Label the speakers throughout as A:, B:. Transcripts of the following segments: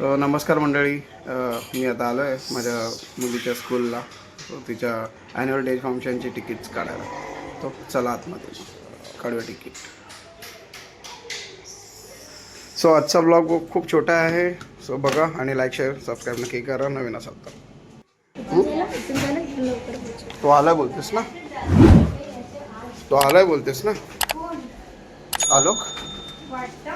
A: नमस्कार मंडळी. मी आता आलो आहे माझ्या मुलीच्या स्कूलला. तिच्या ॲन्युअल डे फंक्शनची तिकीट्स काढायला. तो चला आतमध्ये. काढूया तिकीट सो आजचा ब्लॉग खूप छोटा आहे. सो बघा आणि लाईक शेअर सबस्क्राईब नक्की करा. नवीन असाल तर. तो आलाय बोलतेस ना? तो आलाय बोलतेस ना? आलोक
B: वाटतं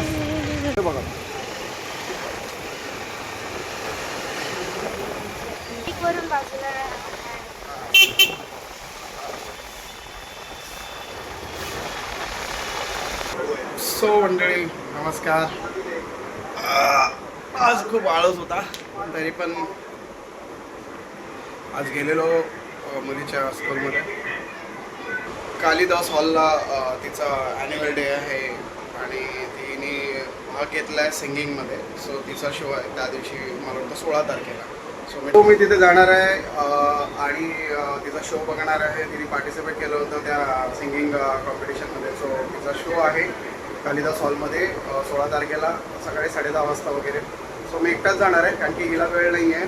A: हे बघा
B: वरून बाजूला
A: सो मंडळी नमस्कार. आज खूप आळस होता तरी पण आज गेलेलो मुलीच्या स्कूलमध्ये कालिदास हॉलला तिचा ॲन्युअल डे आहे आणि भाग घेतला आहे सिंगिंगमध्ये. सो तिचा शो आहे. त्या दिवशी मला वाटतं सोळा तारखेला. सो मी हो, मी तिथे जाणार आहे आणि तिचा शो बघणार आहे. तिने पार्टिसिपेट केलं होतं त्या सिंगिंग कॉम्पिटिशनमध्ये सो तिचा शो आहे कालिदास हॉलमध्ये सोळा तारखेला सकाळी साडेदहा वाजता वगैरे. सो मी एकटाच जाणार आहे कारण की हिला वेळ नाही आहे.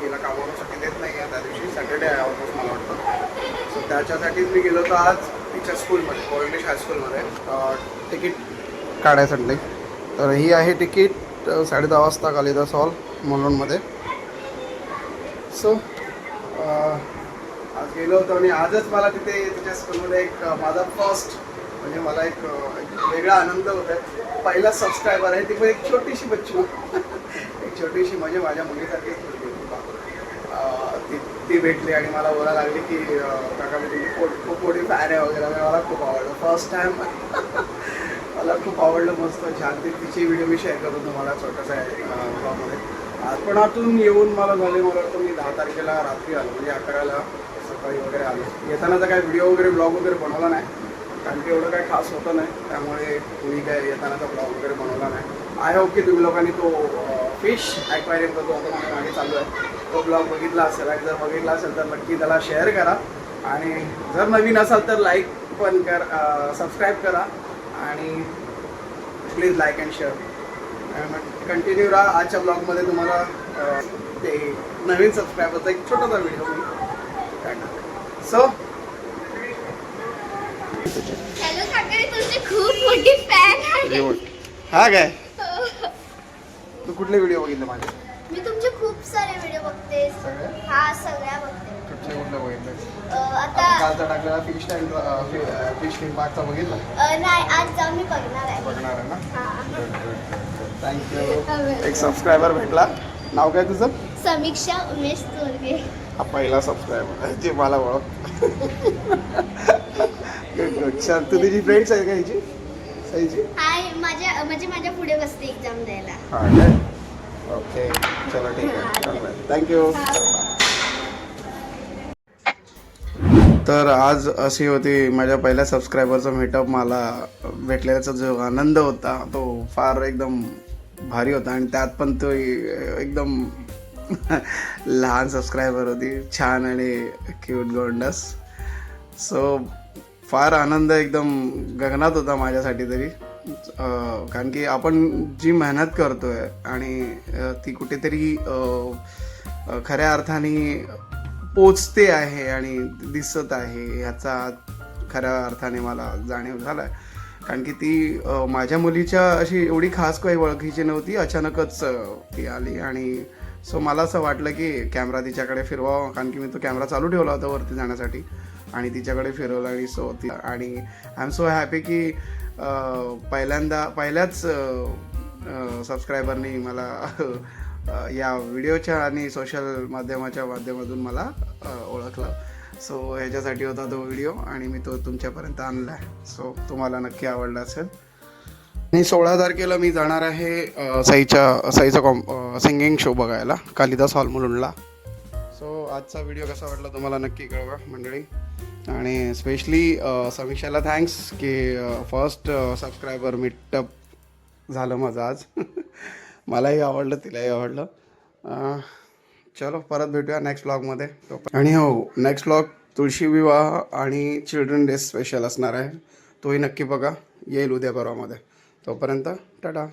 A: हिला कामावर सुट्टी देत नाही आहे. त्या दिवशी सॅटर्डे आहे ऑलमोस्ट मला वाटतं. सो त्याच्यासाठीच मी गेलो होतो आज तिच्या स्कूलमध्ये को इंग्लिश हायस्कूलमध्ये तिकीट काढायसाठी. तर ही आहे तिकीट साडेदहा वाजता कालिदास हॉल मुलुंडमध्ये सो आज गेलो होतो आणि आजच मला तिथे त्याच्या स्कूलमध्ये एक माझा फर्स्ट म्हणजे मला एक वेगळा आनंद होत आहे पहिला सबस्क्रायबर आहे ती पण एक छोटीशी बच्चू. एक छोटीशी म्हणजे माझ्या मुलीसारखी ती ती भेटली आणि मला बोलायला लागली की काका मी तुझी खूप मोठी फॅन आहे वगैरे मला खूप आवडलं. फर्स्ट टाइम मला खूप आवडलं मस्त छान ते तिची व्हिडिओ मी शेअर करतो तुम्हाला छोटासा ब्लॉगमध्ये आठवणातून येऊन मला झाले मला वाटतं मी दहा तारखेला रात्री आलो म्हणजे अकराला सकाळी वगैरे आलो. येताना तर काय व्हिडिओ वगैरे ब्लॉग वगैरे बनवला नाही. कारण की एवढं काही खास होतं नाही. त्यामुळे तुम्ही काय येतानाचा ब्लॉग वगैरे बनवला नाही. आय होप की तुम्ही लोकांनी तो फिश ॲक्वायरियमचा जो आता माझ्या मागे चालू आहे. तो ब्लॉग बघितला असेल आणि जर बघितला असेल तर नक्की त्याला शेअर करा. आणि जर नवीन असाल तर लाईक पण कर सबस्क्राईब करा. आणि please like and share continue राहा. आजच्या ब्लॉगमध्ये तुम्हाला ते नवीन सबस्क्रायबरचा एक छोटासा व्हिडिओ सो
B: हॅलो काका तुमची खूप मोठी फॅन आहे.
A: हा काय? तू कुठले व्हिडिओ बघितले माझे?
B: मी तुमचे खूप सारे व्हिडिओ बघते. हा सगळ्या बघते.
A: कुठले कुठले बघितले? आता कालचा टाकलेला फिश टँक फिश किंग पार्कचा बघितला?
B: नाही आज जाऊन मी बघणार आहे.
A: बघणार आहे ना?
B: हा.
A: थँक्यू एक सबस्क्रायबर भेटला. नाव काय तुझं?
B: समीक्षा उमेश चोरगे
A: हा पहिला सबस्क्रायबर जे मला ओळख. छान. तू तुझी फ्रेंड्स आहे का ह्याची सहीची
B: हाय माझ्या म्हणजे माझ्या पुढे बसते एक्झाम द्यायला.
A: हा काय? ओके चलो ठीक आहे. थँक्यू तर आज अशी होती माझ्या पहिल्या सबस्क्रायबरचा मीटअप मला भेटलेल्याचा जो आनंद होता तो फार एकदम भारी होता. आणि त्यात पण तो एकदम लहान सबस्क्रायबर होती छान आणि क्यूट गोंडस. सो फार आनंद एकदम गगनात होता माझ्यासाठी तरी. कारण की आपण जी मेहनत करतोय आणि ती कुठेतरी खऱ्या अर्थाने पोचते आहे आणि दिसत आहे याचा खऱ्या अर्थाने मला जाणीव झाला आहे कारण की ती माझ्या मुलीच्या अशी एवढी खास काही ओळखीची नव्हती. अचानकच ती आली आणि सो मला असं वाटलं की कॅमेरा तिच्याकडे फिरवावा. कारण की मी तो कॅमेरा चालू ठेवला होता वरती जाण्यासाठी आणि तिच्याकडे फिरवलं आणि सो ती आणि आय एम सो हॅपी की पहिल्यांदा पहिल्याच सबस्क्रायबरनी मला या व्हिडिओच्या आणि सोशल माध्यमाच्या माध्यमातून मला ओळखला ओळखलं. सो ह्याच्यासाठी होता तो व्हिडिओ आणि मी तो तुमच्यापर्यंत आणला आहे सो तुम्हाला नक्की आवडला असेल. आणि सोळा तारखेला मी जाणार आहे साईच्या साईचा कॉम सिंगिंग शो बघायला कालिदास हॉल मुलुंडला. सो आजचा व्हिडिओ कसा वाटला तुम्हाला नक्की कळवा मंडळी. आणि स्पेशली समीक्षाला थँक्स की फर्स्ट सबस्क्रायबर मीटअप झालं माझं आज. मलाही आवडलं तिलाही आवडलं. चलो परत भेटूया नेक्स्ट ब्लॉगमध्ये आणि हो नेक्स्ट ब्लॉग तुळशी विवाह आणि चिल्ड्रन डे स्पेशल असणार आहे. तोही नक्की बघा. येईल उद्या परवामध्ये. तोपर्यंत टाटा.